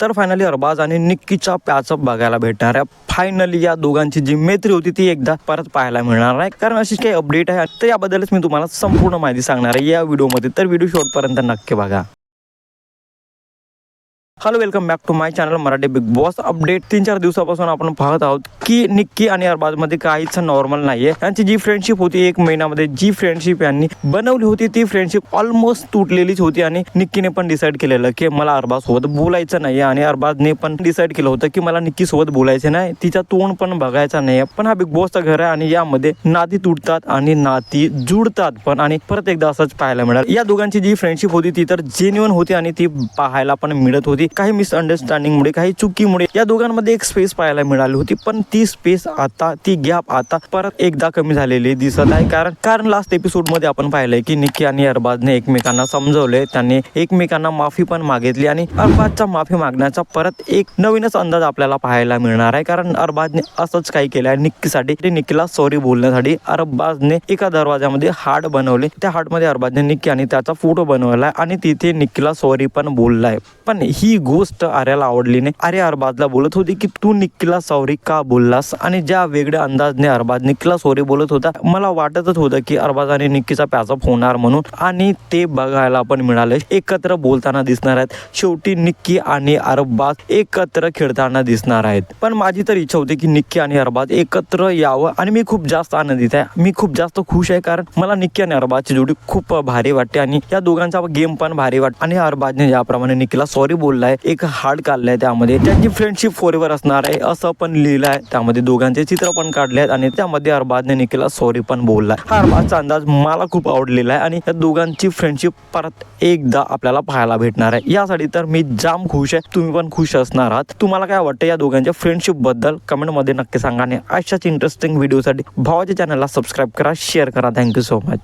तर फायनली अरबाज आणि निक्कीचा पॅचअप बघायला भेटणार आहे. फायनली या दोघांची जी मैत्री होती ती एकदा परत पाहायला मिळणार आहे. कारण अशी काही अपडेट आहे. तर याबद्दलच मी तुम्हाला संपूर्ण माहिती सांगणार आहे या व्हिडिओमध्ये तर व्हिडिओ शॉर्टपर्यंत नक्की बघा. Hello welcome back to my channel Marathi Bigg Boss update तीन चार दिवसापासून आपण पाहत आहोत की निक्की आणि अरबाजमध्ये काहीच नॉर्मल नाहीये. यांची जी फ्रेंडशिप होती एक महिन्यामध्ये जी फ्रेंडशिप यांनी बनवली होती ती फ्रेंडशिप ऑलमोस्ट तुटलेलीच होती आणि निक्कीने पण डिसाईड केलेलं की मला अरबाज सोबत बोलायचं नाही आणि अरबाजने पण डिसाईड केलं होतं की मला निक्की सोबत बोलायचं नाही तिचा तोंड पण बघायचा नाही पण हा बिग बॉसचा घर आहे आणि यामध्ये नाती तुटतात आणि नाती जुडतात पण आणि परत एकदा असंच पाहायला मिळालं. या दोघांची जी फ्रेंडशिप होती ती तर जेन्युअन होती आणि ती पाहायला पण मिळत होती. काही मिसअंडरस्टँडिंगमुळे काही चुकीमुळे या दोघांमध्ये एक स्पेस पाहायला मिळाली होती. पण ती स्पेस आता ती गॅप आता परत एकदा कमी झालेली दिसत आहे. कारण कारण लास्ट एपिसोडमध्ये आपण पाहिलंय की निक्की आणि अरबाजने एकमेकांना समजवले त्यांनी एकमेकांना माफी पण मागितली आणि अरबाजचा माफी मागण्याचा परत एक नवीनच अंदाज आपल्याला पाहायला मिळणार आहे. कारण अरबाजने असंच काही केलं आहे निक्कीसाठी निक्कीला सॉरी बोलण्यासाठी अरबाजने एका दरवाजामध्ये हार्ड बनवले. त्या हार्डमध्ये अरबाजने निक्की आणि त्याचा फोटो बनवलाय आणि तिथे निक्कीला सॉरी पण बोललाय. पण ही गोष्ट आर्याला आवडली नाही. आर्या अरबाजला बोलत होती की तू निक्कीला सॉरी का बोललास? आणि ज्या वेगळ्या अंदाजने अरबाज निक्कीला सॉरी बोलत होता मला वाटतच होतं की अरबाज आणि निक्कीचा पॅचअप होणार म्हणून. आणि ते बघायला पण मिळाले. एकत्र बोलताना दिसणार आहेत. शेवटी निक्की आणि अरबाज एकत्र खेळताना दिसणार आहेत. पण माझी तर इच्छा होती की निक्की आणि अरबाज एकत्र यावं आणि मी खूप जास्त आनंदित आहे. मी खूप जास्त खुश आहे कारण मला निक्की आणि अरबाजची जोडी खूप भारी वाटते आणि या दोघांचा गेम पण भारी वाटते आणि अरबाजने ज्याप्रमाणे निक्कीला सॉरी बोललाय एक हार्ड काढलाय त्यामध्ये. त्यांची फ्रेंडशिप फॉरेवर असणार आहे असं पण लिहिलं आहे त्यामध्ये दोघांचे चित्र पण काढले आहेत आणि त्यामध्ये अरबाजने निक्कीला सॉरी पण बोललाय. हा अरबाजचा अंदाज मला खूप आवडलेला आहे आणि या दोघांची फ्रेंडशिप परत एकदा आपल्याला पाहायला भेटणार आहे. यासाठी तर मी जाम खुश आहे. तुम्ही पण खुश असणार आहात. तुम्हाला काय वाटतं या दोघांच्या फ्रेंडशिपबद्दल? कमेंटमध्ये नक्की सांगा आणि अशाच इंटरेस्टिंग व्हिडिओसाठी भावाच्या चॅनलला सबस्क्राईब करा शेअर करा. Thank you so much